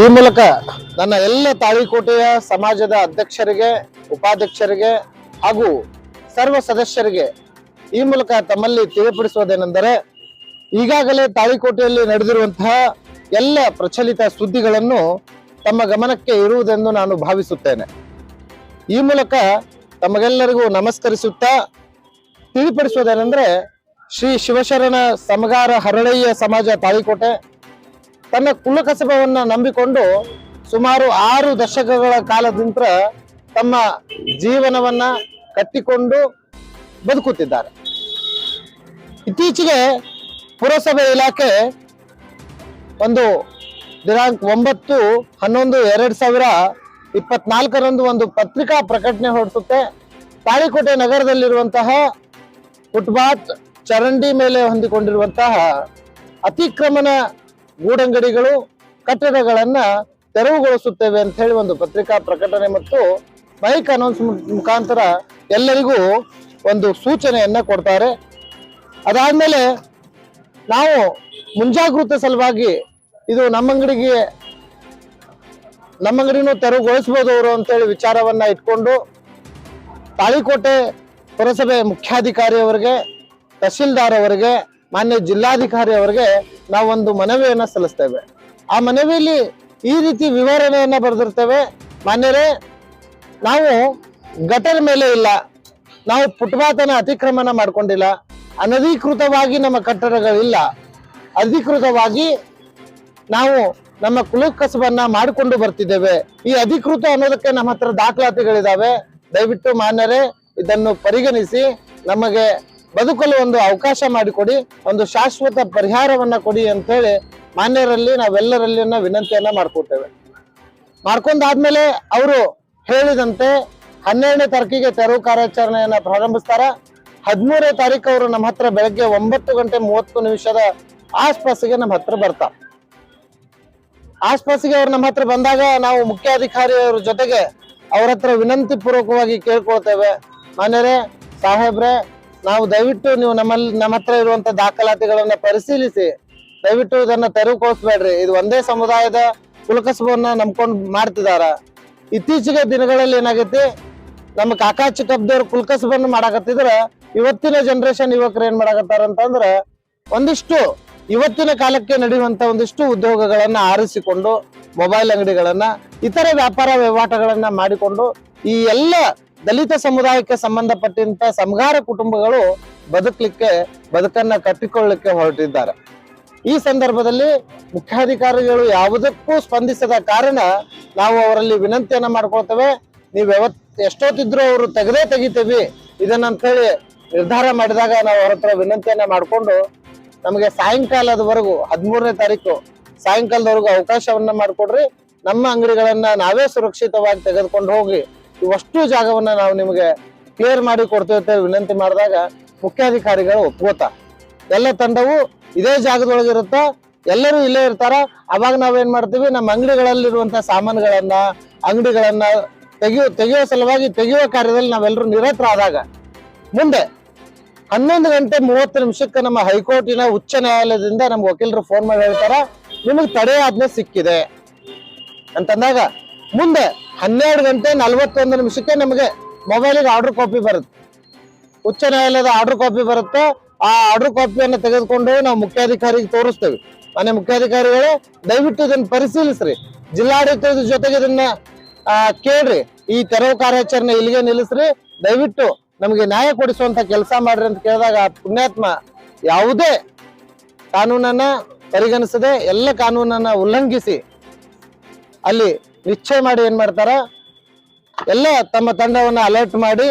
ಈ ಮೂಲಕ ನನ್ನ ಎಲ್ಲ ತಾಳಿಕೋಟೆಯ ಸಮಾಜದ ಅಧ್ಯಕ್ಷರಿಗೆ, ಉಪಾಧ್ಯಕ್ಷರಿಗೆ ಹಾಗೂ ಸರ್ವ ಸದಸ್ಯರಿಗೆ ಈ ಮೂಲಕ ತಮ್ಮಲ್ಲಿ ತಿಳಿಪಡಿಸುವುದೇನೆಂದರೆ ಈಗಾಗಲೇ ತಾಳಿಕೋಟೆಯಲ್ಲಿ ನಡೆದಿರುವಂತಹ ಎಲ್ಲ ಪ್ರಚಲಿತ ಸುದ್ದಿಗಳನ್ನು ತಮ್ಮ ಗಮನಕ್ಕೆ ಇರುವುದೆಂದು ನಾನು ಭಾವಿಸುತ್ತೇನೆ. ಈ ಮೂಲಕ ತಮಗೆಲ್ಲರಿಗೂ ನಮಸ್ಕರಿಸುತ್ತಾ ತಿಳಿಪಡಿಸುವುದೇನೆಂದರೆ ಶ್ರೀ ಶಿವಶರಣ ಸಮಗಾರ ಹರಳಯ್ಯ ಸಮಾಜ ತಾಳಿಕೋಟೆ ತನ್ನ ಕುಲಕಸಬವನ್ನ ನಂಬಿಕೊಂಡು ಸುಮಾರು ಆರು ದಶಕಗಳ ಕಾಲದಿಂದ ತಮ್ಮ ಜೀವನವನ್ನ ಕಟ್ಟಿಕೊಂಡು ಬದುಕುತ್ತಿದ್ದಾರೆ. ಇತ್ತೀಚೆಗೆ ಪುರಸಭೆ ಇಲಾಖೆ ಒಂದು ದಿನಾಂಕ ಒಂಬತ್ತು ಹನ್ನೊಂದು ಎರಡ್ ಸಾವಿರ ಇಪ್ಪತ್ನಾಲ್ಕರಂದು ಒಂದು ಪತ್ರಿಕಾ ಪ್ರಕಟಣೆ ಹೊರಡಿಸುತ್ತೆ ತಾಳಿಕೋಟೆ ನಗರದಲ್ಲಿರುವಂತಹ ಫುಟ್ಬಾತ್ ಚರಂಡಿ ಮೇಲೆ ಹೊಂದಿಕೊಂಡಿರುವಂತಹ ಅತಿಕ್ರಮಣ ಗೂಡಂಗಡಿಗಳು ಕಟ್ಟಡಗಳನ್ನ ತೆರವುಗೊಳಿಸುತ್ತೇವೆ ಅಂತ ಹೇಳಿ ಒಂದು ಪತ್ರಿಕಾ ಪ್ರಕಟಣೆ ಮತ್ತು ಮೈಕ್ ಅನೌನ್ಸ್ ಮುಖಾಂತರ ಎಲ್ಲರಿಗೂ ಒಂದು ಸೂಚನೆಯನ್ನ ಕೊಡ್ತಾರೆ. ಅದಾದ್ಮೇಲೆ ನಾವು ಮುಂಜಾಗೃತ ಸಲುವಾಗಿ ಇದು ನಮ್ಮ ಅಂಗಡಿಗೆ ನಮ್ಮ ಅಂಗಡಿನೂ ತೆರವುಗೊಳಿಸ್ಬೋದು ಅವರು ಅಂತೇಳಿ ವಿಚಾರವನ್ನ ಇಟ್ಕೊಂಡು ತಾಳಿಕೋಟೆ ಪುರಸಭೆ ಮುಖ್ಯಾಧಿಕಾರಿ ಅವರಿಗೆ, ತಹಸೀಲ್ದಾರ್ ಅವರಿಗೆ, ಮಾನ್ಯ ಜಿಲ್ಲಾಧಿಕಾರಿ ಅವರಿಗೆ ನಾವೊಂದು ಮನವಿಯನ್ನ ಸಲ್ಲಿಸ್ತೇವೆ. ಆ ಮನವಿಯಲ್ಲಿ ಈ ರೀತಿ ವಿವರಣೆಯನ್ನ ಬರೆದಿರ್ತೇವೆ. ಮಾನ್ಯರೇ, ನಾವು ಗಟರ್ ಮೇಲೆ ಇಲ್ಲ. ನಾವು ಫುಟ್ಪಾತನ ಅತಿಕ್ರಮಣ ಮಾಡ್ಕೊಂಡಿಲ್ಲ. ಅನಧಿಕೃತವಾಗಿ ನಮ್ಮ ಕಟ್ಟಡಗಳಿಲ್ಲ. ಅಧಿಕೃತವಾಗಿ ನಾವು ನಮ್ಮ ಕುಲಕಸಬನ್ನ ಮಾಡಿಕೊಂಡು ಬರ್ತಿದ್ದೇವೆ. ಈ ಅಧಿಕೃತ ಅನ್ನೋದಕ್ಕೆ ನಮ್ಮ ಹತ್ರ ದಾಖಲಾತಿಗಳಿದಾವೆ. ದಯವಿಟ್ಟು ಮಾನ್ಯರೇ, ಇದನ್ನು ಪರಿಗಣಿಸಿ ನಮಗೆ ಬದುಕಲು ಒಂದು ಅವಕಾಶ ಮಾಡಿಕೊಡಿ, ಒಂದು ಶಾಶ್ವತ ಪರಿಹಾರವನ್ನ ಕೊಡಿ ಅಂತ ಹೇಳಿ ಮಾನ್ಯರಲ್ಲಿ ನಾವೆಲ್ಲರಲ್ಲಿನ ವಿನಂತಿಯನ್ನ ಮಾಡ್ಕೊಡ್ತೇವೆ ಮಾಡ್ಕೊಂಡಾದ್ಮೇಲೆ ಅವರು ಹೇಳಿದಂತೆ ಹನ್ನೆರಡನೇ ತಾರೀಕಿಗೆ ತೆರವು ಕಾರ್ಯಾಚರಣೆಯನ್ನ ಪ್ರಾರಂಭಿಸ್ತಾರ. ಹದಿಮೂರನೇ ತಾರೀಕು ಅವರು ನಮ್ಮ ಹತ್ರ ಬೆಳಗ್ಗೆ ಒಂಬತ್ತು ಗಂಟೆ ಮೂವತ್ತು ನಿಮಿಷದ ಆಸ್ಪಾಸಿಗೆ ನಮ್ಮ ಹತ್ರ ಬರ್ತಾರೆ. ಆಸ್ಪಾಸಿಗೆ ಅವ್ರು ನಮ್ಮ ಹತ್ರ ಬಂದಾಗ ನಾವು ಮುಖ್ಯಾಧಿಕಾರಿ ಅವ್ರ ಜೊತೆಗೆ ಅವರ ಹತ್ರ ವಿನಂತಿ ಪೂರ್ವಕವಾಗಿ ಕೇಳ್ಕೊಳ್ತೇವೆ. ಮಾನ್ಯರೇ, ಸಾಹೇಬ್ರೆ ನಾವು ದಯವಿಟ್ಟು ನೀವು ನಮ್ಮಲ್ಲಿ ನಮ್ಮ ಹತ್ರ ಇರುವಂತ ದಾಖಲಾತಿಗಳನ್ನ ಪರಿಶೀಲಿಸಿ. ದಯವಿಟ್ಟು ಇದನ್ನ ತೆರವುಗೊಳಿಸ್ಬೇಡ್ರಿ. ಇದು ಒಂದೇ ಸಮುದಾಯದ ಕುಲಕಸಬನ್ನ ನಂಬ್ಕೊಂಡು ಮಾಡ್ತಿದಾರ. ಇತ್ತೀಚೆಗೆ ದಿನಗಳಲ್ಲಿ ಏನಾಗೈತಿ, ನಮ್ಮ ಕಾಕಾ ಚಿಕ್ಕಪ್ಪದವ್ರು ಕುಲಕಸಬನ್ನು ಮಾಡಾಕತ್ತಿದ್ರ, ಇವತ್ತಿನ ಜನರೇಷನ್ ಯುವಕರು ಏನ್ ಮಾಡಾಕತ್ತಾರ ಅಂತಂದ್ರ, ಒಂದಿಷ್ಟು ಇವತ್ತಿನ ಕಾಲಕ್ಕೆ ನಡೆಯುವಂತ ಒಂದಿಷ್ಟು ಉದ್ಯೋಗಗಳನ್ನ ಆರಿಸಿಕೊಂಡು, ಮೊಬೈಲ್ ಅಂಗಡಿಗಳನ್ನ, ಇತರೆ ವ್ಯಾಪಾರ ವಹಿವಾಟುಗಳನ್ನ ಮಾಡಿಕೊಂಡು, ಈ ಎಲ್ಲ ದಲಿತ ಸಮುದಾಯಕ್ಕೆ ಸಂಬಂಧಪಟ್ಟಂತ ಸಮಗಾರ ಕುಟುಂಬಗಳು ಬದುಕಲಿಕ್ಕೆ, ಬದುಕನ್ನ ಕಟ್ಟಿಕೊಳ್ಳಲಿಕ್ಕೆ ಹೊರಟಿದ್ದಾರೆ. ಈ ಸಂದರ್ಭದಲ್ಲಿ ಮುಖ್ಯಾಧಿಕಾರಿಗಳು ಯಾವುದಕ್ಕೂ ಸ್ಪಂದಿಸದ ಕಾರಣ ನಾವು ಅವರಲ್ಲಿ ವಿನಂತಿಯನ್ನ ಮಾಡ್ಕೊಳ್ತೇವೆ. ನೀವು ಯಾವತ್, ಎಷ್ಟೊತ್ತಿದ್ರು ಅವರು ತೆಗೆದೇ ತೆಗಿತೀವಿ ಇದನ್ನಂತ ಹೇಳಿ ನಿರ್ಧಾರ ಮಾಡಿದಾಗ ನಾವು ಅವ್ರ ಹತ್ರ ವಿನಂತಿಯನ್ನ ಮಾಡಿಕೊಂಡು ನಮಗೆ ಸಾಯಂಕಾಲದವರೆಗೂ, ಹದಿಮೂರನೇ ತಾರೀಕು ಸಾಯಂಕಾಲದವರೆಗೂ ಅವಕಾಶವನ್ನ ಮಾಡಿಕೊಡ್ರಿ. ನಮ್ಮ ಅಂಗಡಿಗಳನ್ನ ನಾವೇ ಸುರಕ್ಷಿತವಾಗಿ ತೆಗೆದುಕೊಂಡು ಹೋಗಿ ಇವಷ್ಟು ಜಾಗವನ್ನ ನಾವು ನಿಮಗೆ ಕ್ಲಿಯರ್ ಮಾಡಿ ಕೊಡ್ತೇವೆ ವಿನಂತಿ ಮಾಡಿದಾಗ ಮುಖ್ಯಾಧಿಕಾರಿಗಳು ಒಪ್ಕೋತ ಎಲ್ಲ ತಂಡವು ಇದೇ ಜಾಗದೊಳಗಿರುತ್ತ ಎಲ್ಲರೂ ಇಲ್ಲೇ ಇರ್ತಾರ? ಅವಾಗ ನಾವೇನ್ ಮಾಡ್ತೀವಿ? ನಮ್ಮ ಅಂಗಡಿಗಳಲ್ಲಿರುವಂತ ಸಾಮಾನುಗಳನ್ನ, ಅಂಗಡಿಗಳನ್ನ ತೆಗಿಯೋ, ತೆಗೆಯೋ ಸಲುವಾಗಿ ತೆಗೆಯುವ ಕಾರ್ಯದಲ್ಲಿ ನಾವೆಲ್ಲರೂ ನಿರತರಾದಾಗ ಮುಂದೆ ಹನ್ನೊಂದು ಗಂಟೆ ಮೂವತ್ತು ನಿಮಿಷಕ್ಕೆ ನಮ್ಮ ಹೈಕೋರ್ಟಿನ ಉಚ್ಚ ನ್ಯಾಯಾಲಯದಿಂದ ನಮ್ಮ ವಕೀಲರು ಫೋನ್ ಮಾಡಿ ಹೇಳ್ತಾರ? ನಿಮಗೆ ತಡೆ ಆಜ್ಞೆ ಸಿಕ್ಕಿದೆ. ಅಂತಂದಾಗ ಮುಂದೆ ಹನ್ನೆರಡು ಗಂಟೆ ನಲವತ್ತೊಂದು ನಿಮಿಷಕ್ಕೆ ನಮಗೆ ಮೊಬೈಲಿಗೆ ಆರ್ಡರ್ ಕಾಪಿ ಬರುತ್ತೆ. ಉಚ್ಚ ನ್ಯಾಯಾಲಯದ ಆರ್ಡರ್ ಕಾಪಿ ಬರುತ್ತೆ. ಆ ಆರ್ಡರ್ ಕಾಪಿಯನ್ನು ತೆಗೆದುಕೊಂಡು ನಾವು ಮುಖ್ಯಾಧಿಕಾರಿಗೆ ತೋರಿಸ್ತೇವೆ. ಮನೆ ಮುಖ್ಯಾಧಿಕಾರಿಗಳು, ದಯವಿಟ್ಟು ಇದನ್ನು ಪರಿಶೀಲಿಸ್ರಿ. ಜಿಲ್ಲಾಡಳಿತದ ಜೊತೆಗೆ ಇದನ್ನ ಕೇಳ್ರಿ. ಈ ತೆರವು ಕಾರ್ಯಾಚರಣೆ ಇಲ್ಲಿಗೆ ನಿಲ್ಲಿಸ್ರಿ. ದಯವಿಟ್ಟು ನಮಗೆ ನ್ಯಾಯ ಕೊಡಿಸುವಂತ ಕೆಲಸ ಮಾಡ್ರಿ ಅಂತ ಕೇಳಿದಾಗ ಪುಣ್ಯಾತ್ಮ ಯಾವುದೇ ಕಾನೂನನ್ನ ಪರಿಗಣಿಸದೆ ಎಲ್ಲ ಕಾನೂನನ್ನ ಉಲ್ಲಂಘಿಸಿ ಅಲ್ಲಿ ನಿಶ್ಚಯ ಮಾಡಿ ಏನ್ ಮಾಡ್ತಾರ? ಎಲ್ಲ ತಮ್ಮ ತಂಡವನ್ನ ಅಲರ್ಟ್ ಮಾಡಿ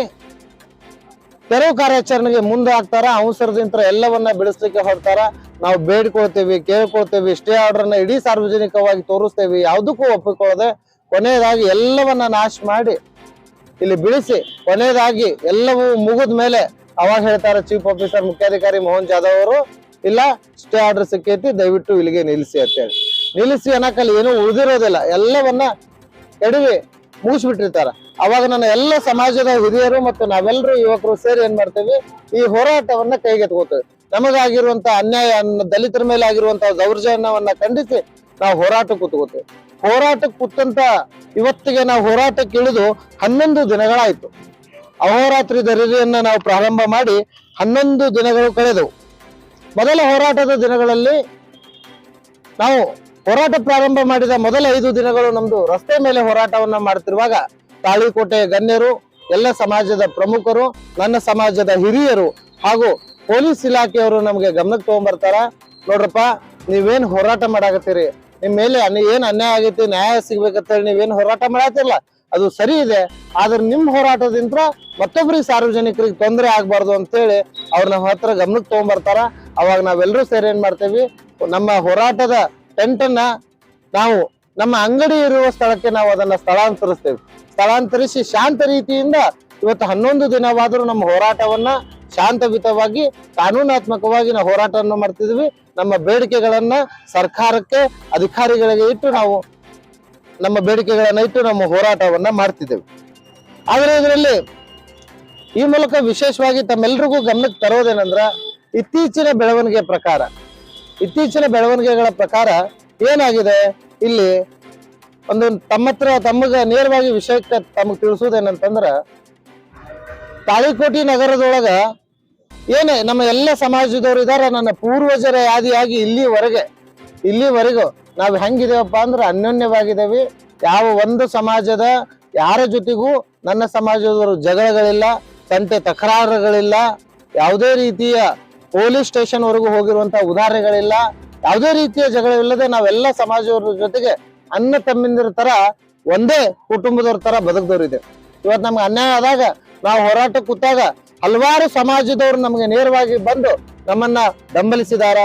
ತೆರವು ಕಾರ್ಯಾಚರಣೆಗೆ ಮುಂದೆ ಹಾಕ್ತಾರ ಅವಸರದಿಂತ ಎಲ್ಲವನ್ನ ಬಿಡಿಸ್ಲಿಕ್ಕೆ ಹೊರತಾರ ನಾವು ಬೇಡ್ಕೊಳ್ತೇವಿ, ಕೇಳ್ಕೊಳ್ತೇವಿ ಸ್ಟೇ ಆರ್ಡರ್ನ ಇಡೀ ಸಾರ್ವಜನಿಕವಾಗಿ ತೋರಿಸ್ತೇವೆ, ಯಾವುದಕ್ಕೂ ಒಪ್ಪಿಕೊಳ್ಳದೆ ಕೊನೆಯದಾಗಿ ಎಲ್ಲವನ್ನ ನಾಶ ಮಾಡಿ ಇಲ್ಲಿ ಬಿಡಿಸಿ ಕೊನೆಯದಾಗಿ ಎಲ್ಲವೂ ಮುಗಿದ ಮೇಲೆ ಅವಾಗ ಹೇಳ್ತಾರೆ ಚೀಫ್ ಆಫೀಸರ್ ಮುಖ್ಯಾಧಿಕಾರಿ ಮೋಹನ್ ಜಾಧವ್ ಅವರು, ಇಲ್ಲ ಸ್ಟೇ ಆರ್ಡರ್ ಸಿಕ್ಕೈತಿ, ದಯವಿಟ್ಟು ಇಲ್ಲಿಗೆ ನಿಲ್ಲಿಸಿ ಅಂತೇಳಿ. ನಿಲ್ಲಿಸಿ ಅನ್ನಕಲ್ಲಿ, ಏನೂ ಉಳಿದಿರೋದಿಲ್ಲ. ಎಲ್ಲವನ್ನ ಎಡವಿ ಮುಗಿಸ್ಬಿಟ್ಟಿರ್ತಾರ. ಅವಾಗ ನನ್ನ ಎಲ್ಲ ಸಮಾಜದ ಹಿರಿಯರು ಮತ್ತು ನಾವೆಲ್ಲರೂ ಯುವಕರು ಸೇರಿ ಏನ್ ಮಾಡ್ತೇವೆ, ಈ ಹೋರಾಟವನ್ನ ಕೈಗೆತ್ಕೋತೇವೆ ನಮಗಾಗಿರುವಂತ ಅನ್ಯಾಯ ದಲಿತರ ಮೇಲೆ ಆಗಿರುವಂತಹ ದೌರ್ಜನ್ಯವನ್ನ ಖಂಡಿಸಿ ನಾವು ಹೋರಾಟಕ್ಕೆ ಕೂತ್ಕೋತೇವೆ ಹೋರಾಟಕ್ಕೆ ಕೂತಂತ ಇವತ್ತಿಗೆ ನಾವು ಹೋರಾಟಕ್ಕೆ ಇಳಿದು ಹನ್ನೊಂದು ದಿನಗಳಾಯ್ತು. ಅಹೋರಾತ್ರಿ ದರಿಯನ್ನ ನಾವು ಪ್ರಾರಂಭ ಮಾಡಿ ಹನ್ನೊಂದು ದಿನಗಳು ಕಳೆದವು. ಮೊದಲ ಹೋರಾಟದ ದಿನಗಳಲ್ಲಿ ನಾವು ಹೋರಾಟ ಪ್ರಾರಂಭ ಮಾಡಿದ ಮೊದಲ ಐದು ದಿನಗಳು ನಮ್ದು ರಸ್ತೆ ಮೇಲೆ ಹೋರಾಟವನ್ನ ಮಾಡ್ತಿರುವಾಗ ತಾಳಿಕೋಟೆ ಗಣ್ಯರು, ಎಲ್ಲ ಸಮಾಜದ ಪ್ರಮುಖರು, ನನ್ನ ಸಮಾಜದ ಹಿರಿಯರು ಹಾಗೂ ಪೊಲೀಸ್ ಇಲಾಖೆಯವರು ನಮಗೆ ಗಮನಕ್ಕೆ ತಗೊಂಡ್ಬರ್ತಾರ ನೋಡ್ರಪ್ಪ, ನೀವೇನ್ ಹೋರಾಟ ಮಾಡಾಕತ್ತೀರಿ? ನಿಮ್ ಮೇಲೆ ಏನ್ ಅನ್ಯಾಯ ಆಗೈತಿ, ನ್ಯಾಯ ಸಿಗ್ಬೇಕಂತ ಹೇಳಿ ನೀವೇನ್ ಹೋರಾಟ ಮಾಡತ್ತಿಲ್ಲ ಅದು ಸರಿ ಇದೆ, ಆದ್ರೆ ನಿಮ್ ಹೋರಾಟದಿಂದ ಮತ್ತೊಬ್ಬರಿಗೆ ಸಾರ್ವಜನಿಕರಿಗೆ ತೊಂದರೆ ಆಗ್ಬಾರ್ದು ಅಂತೇಳಿ ಅವ್ರ ನಮ್ಮ ಹತ್ರ ಗಮನಕ್ಕೆ ತಗೊಂಡ್ಬರ್ತಾರ ಅವಾಗ ನಾವೆಲ್ಲರೂ ಸೇರಿ ಏನ್ ಮಾಡ್ತೇವಿ, ನಮ್ಮ ಹೋರಾಟದ ಟೆಂಟ್ ನಾವು ನಮ್ಮ ಅಂಗಡಿ ಇರುವ ಸ್ಥಳಕ್ಕೆ ನಾವು ಅದನ್ನ ಸ್ಥಳಾಂತರಿಸ್ತೇವೆ. ಸ್ಥಳಾಂತರಿಸಿ ಶಾಂತ ರೀತಿಯಿಂದ ಇವತ್ತು ಹನ್ನೊಂದು ದಿನವಾದರೂ ನಮ್ಮ ಹೋರಾಟವನ್ನ ಶಾಂತಯುತವಾಗಿ, ಕಾನೂನಾತ್ಮಕವಾಗಿ ನಾವು ಹೋರಾಟವನ್ನು ಮಾಡ್ತಿದ್ವಿ. ನಮ್ಮ ಬೇಡಿಕೆಗಳನ್ನ ಸರ್ಕಾರಕ್ಕೆ, ಅಧಿಕಾರಿಗಳಿಗೆ ಇಟ್ಟು ನಾವು ನಮ್ಮ ಬೇಡಿಕೆಗಳನ್ನ ಇಟ್ಟು ನಮ್ಮ ಹೋರಾಟವನ್ನ ಮಾಡ್ತಿದ್ದೇವೆ. ಆದರೆ ಇದರಲ್ಲಿ ಈ ಮೂಲಕ ವಿಶೇಷವಾಗಿ ತಮ್ಮೆಲ್ರಿಗೂ ಗಮನಕ್ಕೆ ತರೋದೇನಂದ್ರ ಇತ್ತೀಚಿನ ಬೆಳವಣಿಗೆ ಪ್ರಕಾರ ಇತ್ತೀಚಿನ ಬೆಳವಣಿಗೆಗಳ ಪ್ರಕಾರ ಏನಾಗಿದೆ? ಇಲ್ಲಿ ಒಂದು ತಮ್ಮ ಹತ್ರ ತಮಗ ನೇರವಾಗಿ ವಿಷಯಕ್ಕೆ ತಮಗೆ ತಿಳಿಸುವುದೇನಂತಂದ್ರ, ತಾಳಿಕೋಟಿ ನಗರದೊಳಗ ಏನೇ ನಮ್ಮ ಎಲ್ಲ ಸಮಾಜದವ್ರು ಇದಾರ, ನನ್ನ ಪೂರ್ವಜರ ಯಾದಿಯಾಗಿ ಇಲ್ಲಿವರೆಗೆ, ಇಲ್ಲಿವರೆಗೂ ನಾವು ಹೆಂಗಿದೇವಪ್ಪ ಅಂದ್ರೆ ಅನ್ಯೋನ್ಯವಾಗಿದ್ದೇವೆ. ಯಾವ ಒಂದು ಸಮಾಜದ ಯಾರ ಜೊತೆಗೂ ನನ್ನ ಸಮಾಜದವರು ಜಗಳಗಳಿಲ್ಲ, ತಂಟೆ ತಕರಾರುಗಳಿಲ್ಲ, ಯಾವುದೇ ರೀತಿಯ ಪೊಲೀಸ್ ಸ್ಟೇಷನ್ ವರೆಗೂ ಹೋಗಿರುವಂತಹ ಉದಾಹರಣೆಗಳಿಲ್ಲ. ಯಾವುದೇ ರೀತಿಯ ಜಗಳವಿಲ್ಲದೆ ನಾವೆಲ್ಲ ಸಮಾಜದವ್ರ ಜೊತೆಗೆ ಅನ್ನ ತಮ್ಮಿಂದಿರ ತರ, ಒಂದೇ ಕುಟುಂಬದವ್ರ ತರ ಬದುಕದವ್ರಿದೆ ಇವತ್ತು ನಮ್ಗೆ ಅನ್ಯಾಯ ಆದಾಗ, ನಾವು ಹೋರಾಟ ಕೂತಾಗ ಹಲವಾರು ಸಮಾಜದವರು ನಮಗೆ ನೇರವಾಗಿ ಬಂದು ನಮ್ಮನ್ನ ಬೆಂಬಲಿಸಿದಾರ.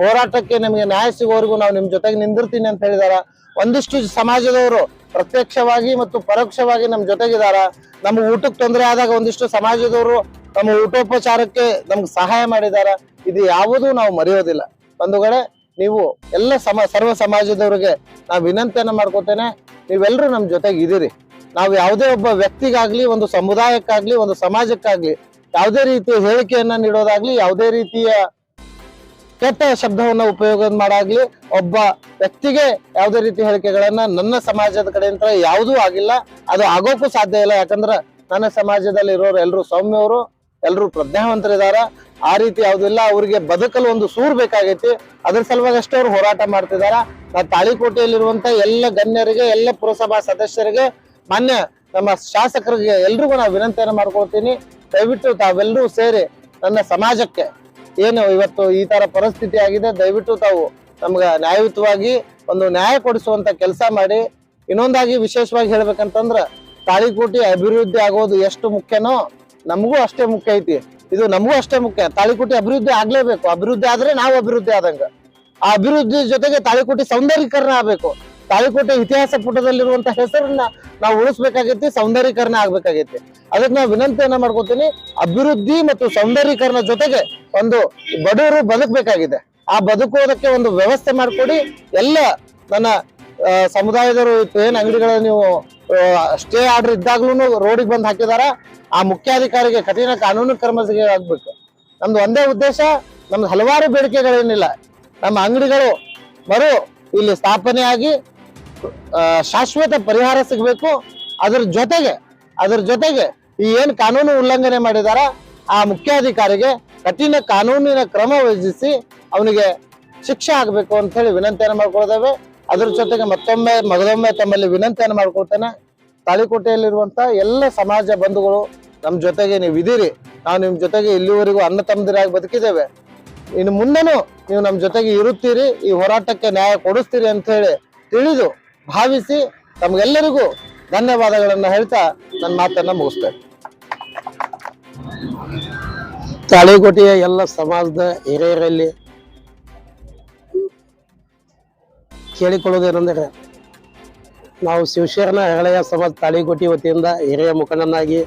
ಹೋರಾಟಕ್ಕೆ ನಮಗೆ ನ್ಯಾಯ ಸಿಗೋವರೆಗೂ ನಾವು ನಿಮ್ ಜೊತೆಗೆ ನಿಂದಿರ್ತೀನಿ ಅಂತ ಹೇಳಿದಾರ. ಒಂದಿಷ್ಟು ಸಮಾಜದವರು ಪ್ರತ್ಯಕ್ಷವಾಗಿ ಮತ್ತು ಪರೋಕ್ಷವಾಗಿ ನಮ್ಮ ಜೊತೆಗಿದಾರ. ನಮ್ಗೆ ಊಟಕ್ಕೆ ತೊಂದರೆ ಆದಾಗ ಒಂದಿಷ್ಟು ಸಮಾಜದವರು ನಮ್ಮ ಊಟೋಪಚಾರಕ್ಕೆ ನಮ್ಗೆ ಸಹಾಯ ಮಾಡಿದಾರ, ಇದು ಯಾವುದೂ ನಾವು ಮರೆಯೋದಿಲ್ಲ. ಬಂಧುಗಳೇ ನೀವು ಎಲ್ಲ ಸಮ, ಸರ್ವ ಸಮಾಜದವ್ರಿಗೆ ನಾವು ವಿನಂತಿಯನ್ನ ಮಾಡ್ಕೋತೇನೆ ನೀವೆಲ್ಲರೂ ನಮ್ಮ ಜೊತೆಗೆ ಇದೀರಿ. ನಾವು ಯಾವುದೇ ಒಬ್ಬ ವ್ಯಕ್ತಿಗಾಗ್ಲಿ, ಒಂದು ಸಮುದಾಯಕ್ಕಾಗ್ಲಿ, ಒಂದು ಸಮಾಜಕ್ಕಾಗ್ಲಿ, ಯಾವುದೇ ರೀತಿಯ ಹೇಳಿಕೆಯನ್ನ ನೀಡೋದಾಗ್ಲಿ, ಯಾವುದೇ ರೀತಿಯ ಕೆಟ್ಟ ಶಬ್ದವನ್ನ ಉಪಯೋಗ ಮಾಡಾಗ್ಲಿ, ಒಬ್ಬ ವ್ಯಕ್ತಿಗೆ ಯಾವುದೇ ರೀತಿ ಹೇಳಿಕೆಗಳನ್ನ ನನ್ನ ಸಮಾಜದ ಕಡೆಯಿಂದ ಯಾವುದೂ ಆಗಿಲ್ಲ, ಅದು ಆಗೋಕ್ಕೂ ಸಾಧ್ಯ ಇಲ್ಲ. ಯಾಕಂದ್ರೆ, ನನ್ನ ಸಮಾಜದಲ್ಲಿ ಇರೋರು ಎಲ್ಲರೂ ಸೌಮ್ಯವರು ಎಲ್ಲರೂ ಪ್ರಜ್ಞಾವಂತರಿದಾರ. ಆ ರೀತಿ ಯಾವುದಿಲ್ಲ, ಅವ್ರಿಗೆ ಬದುಕಲು ಒಂದು ಸೂರು ಬೇಕಾಗೈತಿ. ಅದ್ರ ಸಲುವಾಗಿ ಅಷ್ಟೇ ಅವ್ರು ಹೋರಾಟ ಮಾಡ್ತಿದಾರ. ನಾ ತಾಳಿಕೋಟೆಯಲ್ಲಿರುವಂತ ಎಲ್ಲ ಗಣ್ಯರಿಗೆ, ಎಲ್ಲ ಪುರಸಭಾ ಸದಸ್ಯರಿಗೆ ಮಾನ್ಯ ನಮ್ಮ ಶಾಸಕರಿಗೆ ಎಲ್ರಿಗೂ ನಾವು ವಿನಂತಿಯನ್ನು ಮಾಡ್ಕೊಳ್ತೀನಿ. ದಯವಿಟ್ಟು ತಾವೆಲ್ಲರೂ ಸೇರಿ ನನ್ನ ಸಮಾಜಕ್ಕೆ ಏನು ಇವತ್ತು ಈ ತರ ಪರಿಸ್ಥಿತಿ ಆಗಿದೆ, ದಯವಿಟ್ಟು ತಾವು ನಮ್ಗೆ ನ್ಯಾಯಯುತವಾಗಿ ಒಂದು ನ್ಯಾಯ ಕೊಡಿಸುವಂತ ಕೆಲಸ ಮಾಡಿ. ಇನ್ನೊಂದಾಗಿ ವಿಶೇಷವಾಗಿ ಹೇಳ್ಬೇಕಂತಂದ್ರ ತಾಳಿಕೋಟಿ ಅಭಿವೃದ್ಧಿ ಆಗೋದು ಎಷ್ಟು ಮುಖ್ಯನೋ ನಮಗೂ ಅಷ್ಟೇ ಮುಖ್ಯ ಐತಿ. ಇದು ನಮಗೂ ಅಷ್ಟೇ ಮುಖ್ಯ. ತಾಳಿಕೋಟಿ ಅಭಿವೃದ್ಧಿ ಆಗ್ಲೇಬೇಕು. ಅಭಿವೃದ್ಧಿ ಆದ್ರೆ ನಾವು ಅಭಿವೃದ್ಧಿ ಆದಂಗ. ಆ ಅಭಿವೃದ್ಧಿ ಜೊತೆಗೆ ತಾಳಿಕೋಟಿ ಸೌಂದರ್ಯೀಕರಣ ಆಗ್ಬೇಕು. ತಾಳಿಕೋಟೆ ಇತಿಹಾಸ ಪುಟದಲ್ಲಿರುವಂತ ಹೆಸರನ್ನ ನಾವು ಉಳಿಸ್ಬೇಕಾಗೈತಿ, ಸೌಂದರ್ಯೀಕರಣ ಆಗ್ಬೇಕಾಗೈತಿ. ಅದಕ್ಕೆ ನಾವು ವಿನಂತಿಯನ್ನ ಮಾಡ್ಕೋತೀನಿ, ಅಭಿವೃದ್ಧಿ ಮತ್ತು ಸೌಂದರ್ಯೀಕರಣ ಜೊತೆಗೆ ಒಂದು ಬಡವರು ಬದುಕಬೇಕಾಗಿದೆ. ಆ ಬದುಕುವುದಕ್ಕೆ ಒಂದು ವ್ಯವಸ್ಥೆ ಮಾಡಿಕೊಡಿ. ಎಲ್ಲ ನನ್ನ ಸಮುದಾಯದವರು ಏನ್ ಅಂಗಡಿಗಳ ನೀವು ಸ್ಟೇ ಆರ್ಡರ್ ಇದ್ದಾಗ್ಲೂ ರೋಡಿಗೆ ಬಂದು ಹಾಕಿದಾರ. ಆ ಮುಖ್ಯಾಧಿಕಾರಿಗೆ ಕಠಿಣ ಕಾನೂನು ಕ್ರಮ ಆಗ್ಬೇಕು. ನಮ್ದು ಒಂದೇ ಉದ್ದೇಶ, ನಮ್ದು ಹಲವಾರು ಬೇಡಿಕೆಗಳೇನಿಲ್ಲ. ನಮ್ಮ ಅಂಗಡಿಗಳು ಮರು ಇಲ್ಲಿ ಸ್ಥಾಪನೆ ಆಗಿ ಶಾಶ್ವತ ಪರಿಹಾರ ಸಿಗಬೇಕು. ಅದ್ರ ಜೊತೆಗೆ ಅದ್ರ ಜೊತೆಗೆ ಈ ಏನ್ ಕಾನೂನು ಉಲ್ಲಂಘನೆ ಮಾಡಿದಾರ, ಆ ಮುಖ್ಯಾಧಿಕಾರಿಗೆ ಕಠಿಣ ಕಾನೂನಿನ ಕ್ರಮ ವಹಿಸಿ ಅವನಿಗೆ ಶಿಕ್ಷೆ ಆಗಬೇಕು ಅಂತ ಹೇಳಿ ವಿನಂತಿಯನ್ನು ಮಾಡ್ಕೊಳ್ತೇವೆ. ಅದ್ರ ಜೊತೆಗೆ ಮತ್ತೊಮ್ಮೆ ಮೊದಲೊಮ್ಮೆ ತಮ್ಮಲ್ಲಿ ವಿನಂತಿಯನ್ನು ಮಾಡ್ಕೊಳ್ತೇನೆ. ತಾಳಿಕೋಟೆಯಲ್ಲಿರುವಂತ ಎಲ್ಲ ಸಮಾಜ ಬಂಧುಗಳು ನಮ್ಮ ಜೊತೆಗೆ ನೀವು ಇದೀರಿ ನಾವು ನಿಮ್ ಜೊತೆಗೆ ಇಲ್ಲಿವರೆಗೂ ಅನ್ನ ತಮ್ಮದಿರಾಗಿ ಬದುಕಿದ್ದೇವೆ. ಇನ್ನು ಮುಂದೆನೂ ನೀವು ನಮ್ಮ ಜೊತೆಗೆ ಇರುತ್ತೀರಿ. ಈ ಹೋರಾಟಕ್ಕೆ ನ್ಯಾಯ ಕೊಡಿಸ್ತೀರಿ ಅಂತ ಹೇಳಿ ತಿಳಿದು ಭಾವಿಸಿ ತಮಗೆಲ್ಲರಿಗೂ ಧನ್ಯವಾದಗಳನ್ನು ಹೇಳ್ತಾ ನನ್ನ ಮಾತನ್ನ ಮುಗಿಸ್ತೇನೆ. ತಾಳಿಕೋಟೆಯ ಎಲ್ಲ ಸಮಾಜದ ಹಿರಿಯರಲ್ಲಿ ಕೇಳಿಕೊಳ್ಳುವುದೇನೆಂದರೆ ನಾವು ಶಿವಶೇರನ ಹೆಗಳೆಯ ಸಮಾಜ ತಾಳಿಗೋಟಿ ವತಿಯಿಂದ ಹಿರಿಯ ಮುಖಂಡನಾಗಿ,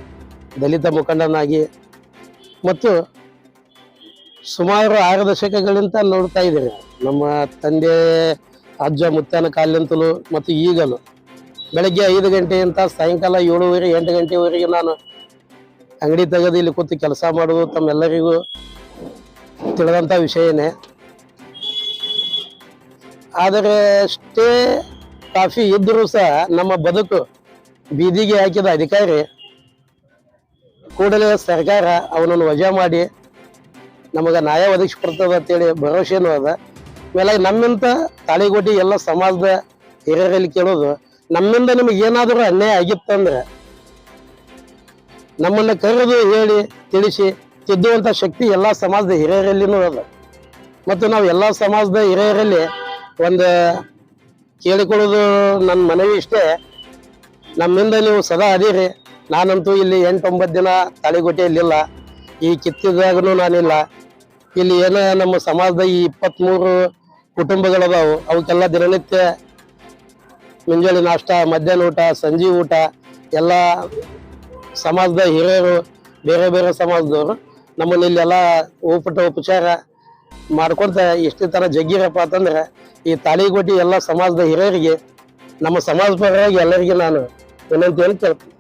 ದಲಿತ ಮುಖಂಡನಾಗಿ ಮತ್ತು ಸುಮಾರು ಆರು ದಶಕಗಳಿಂದ ನೋಡ್ತಾ ಇದ್ದೀರಿ. ನಮ್ಮ ತಂದೆ, ಅಜ್ಜ ಮುತ್ತನ ಕಾಲಿಂತಲೂ ಮತ್ತು ಈಗಲೂ ಬೆಳಗ್ಗೆ ಐದು ಗಂಟೆಯಿಂದ ಸಾಯಂಕಾಲ ಏಳುವರೆ, ಎಂಟು ಗಂಟೆವರೆಗೆ ನಾನು ಅಂಗಡಿ ತೆಗೆದು ಇಲ್ಲಿ ಕೂತು ಕೆಲಸ ಮಾಡೋದು ತಮ್ಮೆಲ್ಲರಿಗೂ ತಿಳಿದಂಥ ವಿಷಯನೇ. ಆದರೆ ಅಷ್ಟೇ ಕಾಫಿ ಇದ್ದರೂ ಸಹ ನಮ್ಮ ಬದುಕು ಬೀದಿಗೆ ಹಾಕಿದ ಅಧಿಕಾರಿ, ಕೂಡಲೇ ಸರ್ಕಾರ ಅವನನ್ನು ವಜಾ ಮಾಡಿ ನಮಗೆ ನ್ಯಾಯ ಒದಗಿಸ್ಕೊಡ್ತದ ಅಂತೇಳಿ ಭರವಸೆನೂ ಅದ. ಇವೆಲ್ಲ ನಮ್ಮಿಂದ ತಾಳಿಗೋಟಿ ಎಲ್ಲ ಸಮಾಜದ ಹಿರಿಯರಲ್ಲಿ ಕೇಳೋದು, ನಮ್ಮಿಂದ ನಿಮಗೆ ಏನಾದರೂ ಅನ್ಯಾಯ ಆಗಿತ್ತಂದ್ರೆ ನಮ್ಮನ್ನು ಕರೆದು ಹೇಳಿ ತಿಳಿಸಿ ತಿದ್ದುವಂಥ ಶಕ್ತಿ ಎಲ್ಲ ಸಮಾಜದ ಹಿರಿಯರಲ್ಲಿನೂ ಅದ. ಮತ್ತು ನಾವು ಎಲ್ಲ ಸಮಾಜದ ಹಿರಿಯರಲ್ಲಿ ಒಂದು ಕೇಳಿಕೊಳ್ಳೋದು ನನ್ನ ಮನವಿ ಇಷ್ಟೇ. ನಮ್ಮಿಂದ ನೀವು ಸದಾ ಅದೀರಿ. ನಾನಂತೂ ಇಲ್ಲಿ ಎಂಟೊಂಬತ್ತು ದಿನ ತಾಳಿಗೋಟೆಯಲ್ಲಿಲ್ಲ. ಈ ಕಿತ್ತಿದಾಗೂ ನಾನಿಲ್ಲ. ಇಲ್ಲಿ ಏನ ನಮ್ಮ ಸಮಾಜದ ಈ ಇಪ್ಪತ್ತ್ಮೂರು ಕುಟುಂಬಗಳದಾವು. ಅವಕ್ಕೆಲ್ಲ ದಿನನಿತ್ಯ ಮುಂಜಾನೆ ನಾಷ್ಟ, ಮಧ್ಯಾಹ್ನ ಊಟ, ಸಂಜೆ ಊಟ, ಎಲ್ಲ ಸಮಾಜದ ಹಿರಿಯರು, ಬೇರೆ ಬೇರೆ ಸಮಾಜದವರು ನಮ್ಮಲ್ಲಿ ಇಲ್ಲೆಲ್ಲ ಊಪಟ ಉಪಚಾರ ಮಾಡ್ಕೊಂತ ಎಷ್ಟೇ ತರ ಜಗ್ಗಿರಪ್ಪ ಅಂತಂದ್ರೆ, ಈ ತಾಳಿಗೋಟಿ ಎಲ್ಲ ಸಮಾಜದ ಹಿರಿಯರಿಗೆ, ನಮ್ಮ ಸಮಾಜ ಪರವಾಗಿ ಎಲ್ಲರಿಗೆ ನಾನು ವಿನಂತಿಯನ್ನು ಕೇಳ್ತೀನಿ.